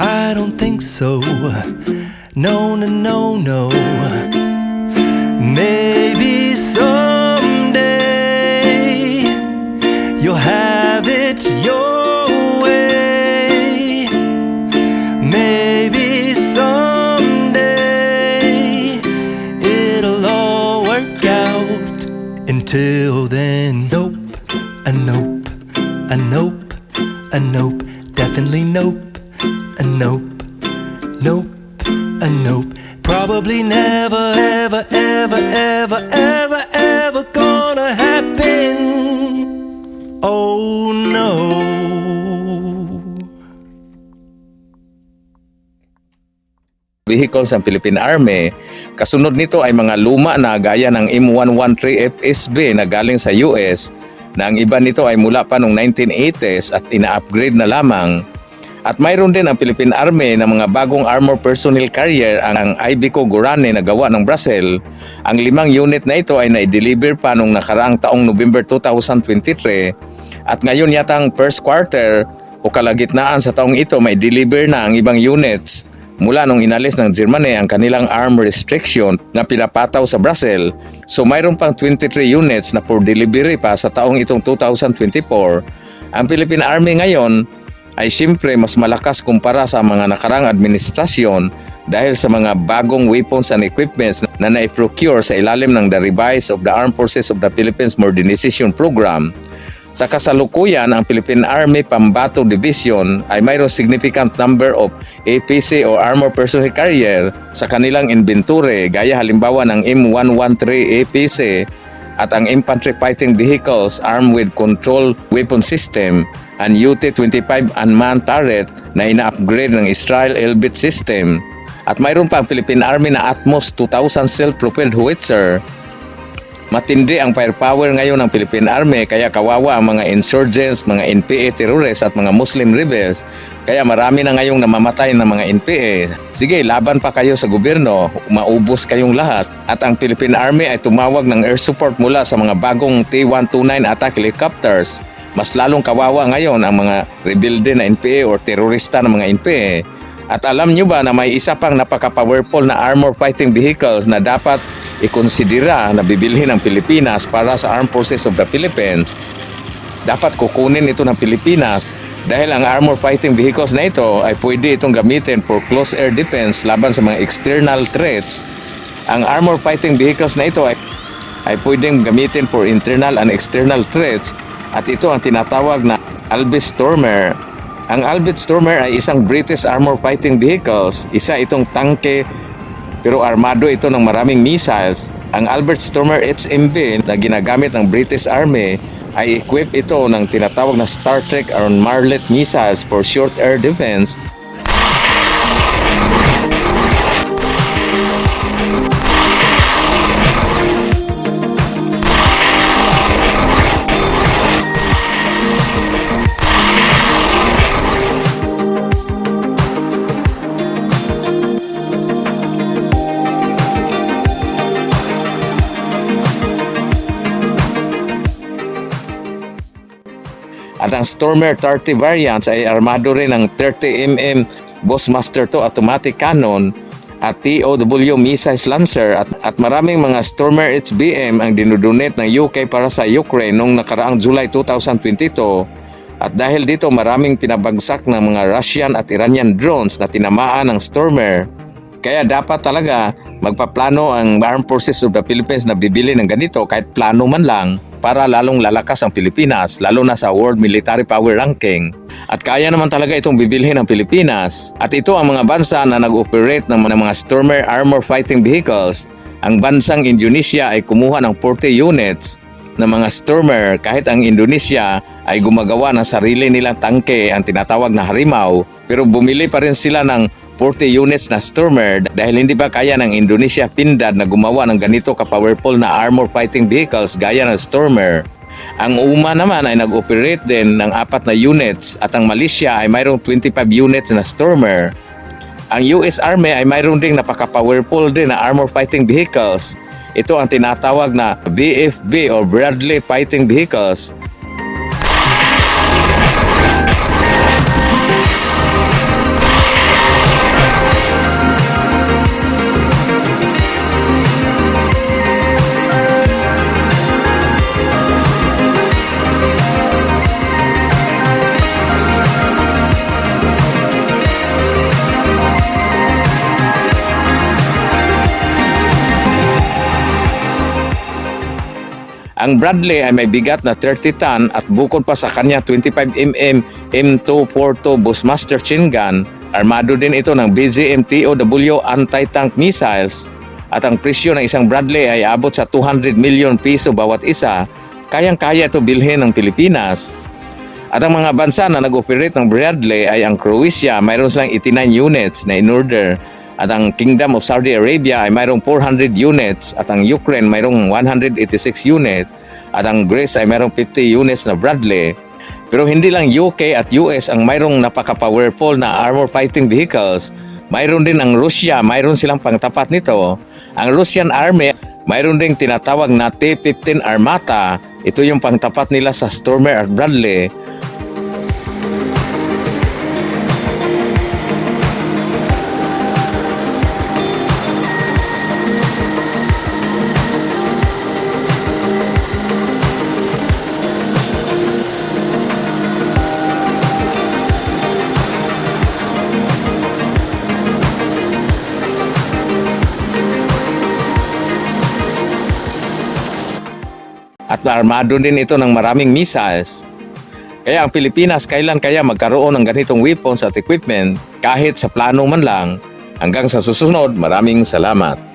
I don't think so. No, no, no, no. Maybe someday you'll have it your way. Maybe someday it'll all work out. Until then, nope, a nope, a nope, a nope, definitely nope, nope, nope, a nope. Probably never, ever, ever, ever, ever, ever gonna happen. Oh no. vehicles ng Philippine Army. Kasunod nito ay mga luma na gaya ng M113 FSB na galing sa US na ang iba nito ay mula pa noong 1980s at ina-upgrade na lamang. At mayroon din ang Philippine Army na mga bagong armor personnel carrier ang, Iveco Gorane na gawa ng Brazil. Ang limang unit na ito ay na-deliver pa noong nakaraang taong November 2023 at ngayon yatang first quarter o kalagitnaan sa taong ito may deliver na ang ibang units mula nung inalis ng Germany ang kanilang arm restriction na pinapataw sa Brazil. So mayroon pang 23 units na for delivery pa sa taong itong 2024. Ang Philippine Army ngayon ay siyempre mas malakas kumpara sa mga nakarang administrasyon dahil sa mga bagong weapons and equipments na na-procure sa ilalim ng the revise of the Armed Forces of the Philippines Modernization Program. Sa kasalukuyan, ang Philippine Army Pambato Division ay mayroong significant number of APC o Armor Personnel Carrier sa kanilang inventory gaya halimbawa ng M113 APC at ang Infantry Fighting Vehicles armed with Control Weapon System and UT-25 Unmanned Turret na ina-upgrade ng Israel Elbit System. At mayroon pa ang Philippine Army na Atmos 2000 self-propelled howitzer Matindi ang firepower ngayon ng Philippine Army kaya kawawa ang mga insurgents, mga NPA terrorists at mga Muslim rebels. Kaya marami na ngayong namamatay ng mga NPA. Sige, laban pa kayo sa gobyerno, maubos kayong lahat. At ang Philippine Army ay tumawag ng air support mula sa mga bagong T-129 attack helicopters. Mas lalong kawawa ngayon ang mga rebelde na NPA o terorista ng mga NPA. At alam nyo ba na may isa pang napaka-powerful na armor fighting vehicles na dapat ikonsidera na bibilhin ng Pilipinas para sa Armed Forces of the Philippines? Dapat kukunin ito ng Pilipinas dahil ang armor fighting vehicles na ito ay pwede itong gamitin for close air defense laban sa mga external threats. Ang armor fighting vehicles na ito ay, ay pwedeng gamitin for internal and external threats at ito ang tinatawag na Albus Stormer ang Albert Stormer ay isang British armor fighting vehicles. Isa itong tangke pero armado ito ng maraming missiles. Ang Albert Stormer HMB na ginagamit ng British Army ay equipped ito ng tinatawag na Star Trek or Marlet missiles for short air defense At ang Stormer 30 variants ay armado rin ng 30mm Bossmaster 2 automatic cannon at TOW missiles lancer at, at maraming mga Stormer HBM ang dinudonate ng UK para sa Ukraine noong nakaraang July 2022 at dahil dito maraming pinabagsak ng mga Russian at Iranian drones na tinamaan ng Stormer. Kaya dapat talaga magpaplano ang Armed Forces of the Philippines na bibili ng ganito kahit plano man lang para lalong lalakas ang Pilipinas lalo na sa World Military Power Ranking. At kaya naman talaga itong bibilhin ng Pilipinas. At ito ang mga bansa na nag-operate ng mga, Stormer Armor Fighting Vehicles. Ang bansang Indonesia ay kumuha ng 40 units na mga Stormer kahit ang Indonesia ay gumagawa ng sarili nilang tangke ang tinatawag na Harimaw pero bumili pa rin sila ng 40 units na Stormer dahil hindi ba kaya ng Indonesia Pindad na gumawa ng ganito ka-powerful na armor fighting vehicles gaya ng Stormer. Ang UMA naman ay nag-operate din ng apat na units at ang Malaysia ay mayroong 25 units na Stormer. Ang US Army ay mayroon ding napaka-powerful din na armor fighting vehicles. Ito ang tinatawag na BFB or Bradley Fighting Vehicles. Ang Bradley ay may bigat na 30 ton at bukod pa sa kanya 25mm M242 Bushmaster Chin Gun, armado din ito ng BGM-TOW anti-tank missiles at ang presyo ng isang Bradley ay abot sa 200 million piso bawat isa, kayang-kaya ito bilhin ng Pilipinas. At ang mga bansa na nag-operate ng Bradley ay ang Croatia, mayroon silang 89 units na in-order. At ang Kingdom of Saudi Arabia ay mayroong 400 units. At ang Ukraine mayroong 186 units. At ang Greece ay mayroong 50 units na Bradley. Pero hindi lang UK at US ang mayroong napaka-powerful na armor fighting vehicles. Mayroon din ang Russia, mayroon silang pangtapat nito. Ang Russian Army, mayroon ding tinatawag na T-15 Armata. Ito yung pangtapat nila sa Stormer at Bradley. At armado din ito ng maraming missiles. Kaya ang Pilipinas kailan kaya magkaroon ng ganitong weapons at equipment kahit sa plano man lang. Hanggang sa susunod, maraming salamat.